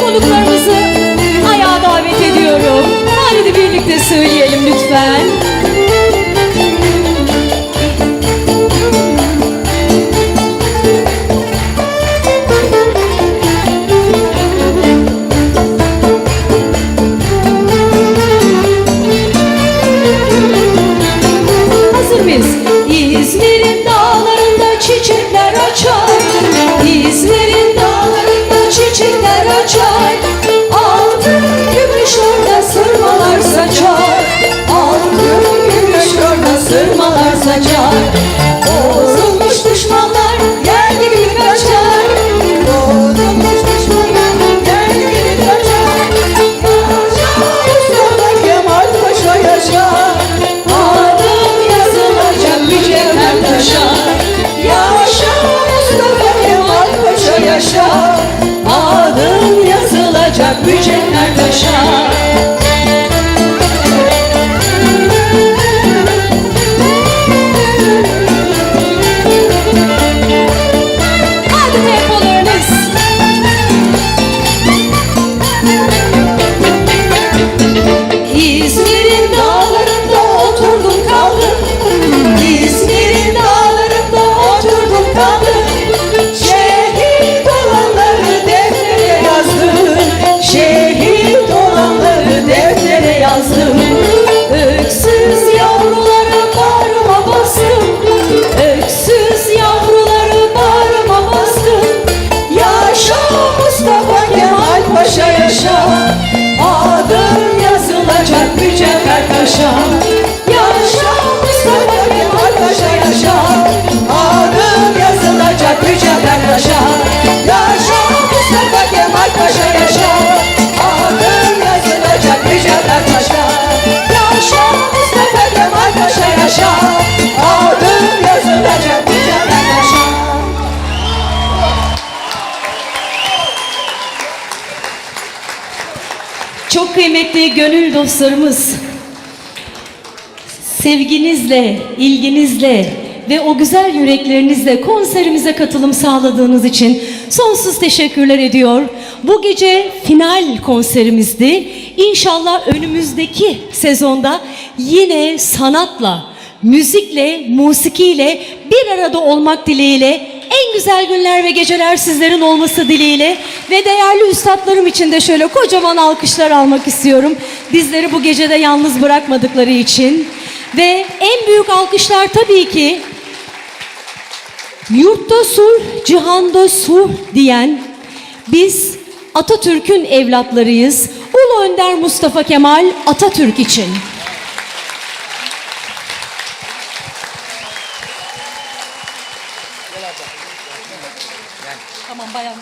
Konuklarımızı ayağa davet ediyorum. Hadi birlikte söyleyelim lütfen. Sırmalar saçar Bozulmuş düşmanlar yer gibi kaçar. Bozulmuş düşmanlar yer gibi kaçar. Yaşa Mustafa Kemal Paşa yaşa Adım yazılacak mücevher taşa Yaşa Mustafa Kemal Paşa yaşa Adım yazılacak mücevher taşa yazılacak mücevher Çok kıymetli gönül dostlarımız, sevginizle, ilginizle ve o güzel yüreklerinizle konserimize katılım sağladığınız için sonsuz teşekkürler ediyor. Bu gece final konserimizdi. İnşallah önümüzdeki sezonda yine sanatla, müzikle, musikiyle bir arada olmak dileğiyle en güzel günler ve geceler sizlerin olması dileğiyle ve değerli üstadlarım için de şöyle kocaman alkışlar almak istiyorum. Bizleri bu gecede yalnız bırakmadıkları için ve en büyük alkışlar tabii ki yurtta sulh, cihanda sulh diyen biz Atatürk'ün evlatlarıyız. Ulu Önder Mustafa Kemal Atatürk için. Tamam bayan.